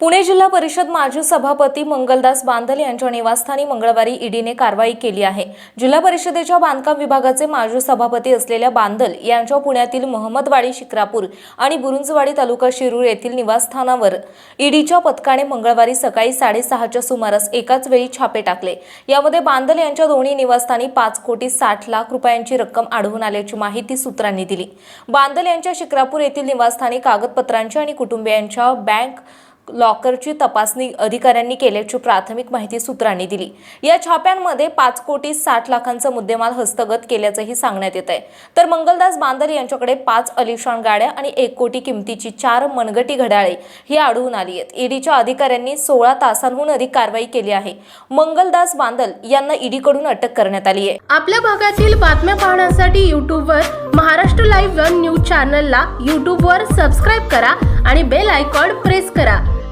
पुणे जिल्हा परिषद माजी सभापती मंगलदास बांदल यांच्या निवासस्थानी मंगळवारी ईडीने कारवाई केली आहे. जिल्हा परिषदेच्या बांधकाम विभागाचे माजी सभापती असलेल्या बांदल यांच्या पुण्यातील महमदवाडी शिक्रापूर आणि बुरुंजवाडी तालुका शिरूर येथील निवासस्थानावर ईडीच्या पथकाने मंगळवारी सकाळी साडेसहाच्या सुमारास एकाच वेळी छापे टाकले. यामध्ये बांदल यांच्या दोन्ही निवासस्थानी पाच कोटी साठ लाख रुपयांची रक्कम आढळून आल्याची माहिती सूत्रांनी दिली. बांदल यांच्या शिक्रापूर येथील निवासस्थानी कागदपत्रांच्या आणि कुटुंबियांच्या बँक लॉकरची तपासणी अधिकाऱ्यांनी केल्याची प्राथमिक माहिती सूत्रांनी दिली. या छाप्यांमध्ये पाच कोटी साठ लाखांचा मुद्देमाल हस्तगत केल्याचंही सांगण्यात येत आहे. तर मंगलदास बांदर यांच्याकडे पाच अलिशान गाड्या आणि एक कोटी किमतीची चार मनगटी घड्याळे ही आढळून आली आहेत. ईडीच्या अधिकाऱ्यांनी सोळा तासांहून अधिक कारवाई केली आहे. मंगलदास बांदल यांना ईडीकडून अटक करण्यात आली आहे. आपल्या भागातील बातम्या पाहण्यासाठी युट्यूबवर महाराष्ट्र लाईव्ह वन न्यूज चॅनलला यूट्यूबवर सबस्क्राईब करा आणि बेल आयकॉन प्रेस करा.